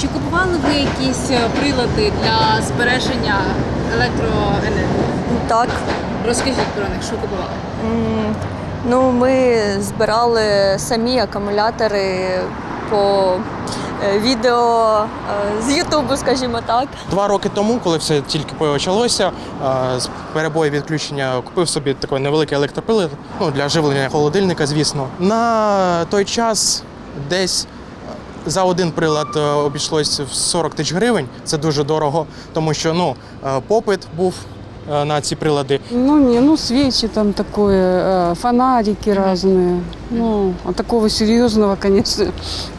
Чи купували ви якісь е, прилади для збереження електроенергії? Так. Розкажіть про них, що купували? М, Ну, ми збирали самі акумулятори по е, відео е, з Ютубу, скажімо так. Два роки тому, коли все тільки почалося, е, з перебою відключення купив собі такий невеликий електропилет ну, для живлення холодильника, звісно. На той час десь за один прилад е, обійшлось в 40 тисяч гривень. Це дуже дорого, тому що ну, е, попит був е, на ці прилади. Ну, не, ну, свечи там такое, э, фонарики разные. Ну, а такого серьезного, конечно,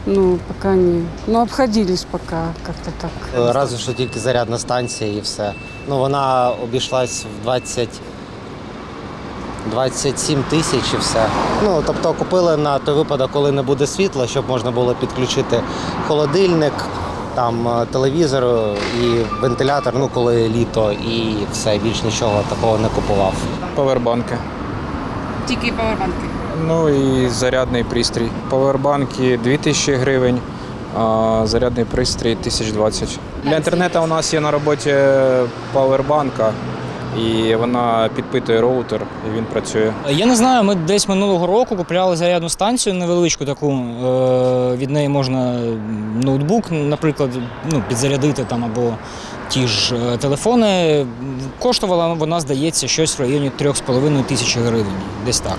ну, пока не. Ну, обходились пока как-то так. Разве що тільки зарядна станція і все. Ну, вона обійшлась в 20, 27 тисяч і все. Ну, тобто купили на той випадок, коли не буде світла, щоб можна було підключити холодильник, там е, телевізор і вентилятор, ну коли літо, і все, більш нічого такого не купував. Павербанки. Тільки павербанки. Ну і зарядний пристрій. Павербанки 2000 гривень, а зарядний пристрій 1020. Для інтернету у нас є на роботі павербанка, і вона підпитує роутер, і він працює. Я не знаю, ми десь минулого року купляли зарядну станцію невеличку таку. е, Від неї можна ноутбук, наприклад, ну, підзарядити там або ті ж е, телефони. Коштувала вона, здається, щось в районі 3,5 тисячі гривень, десь так.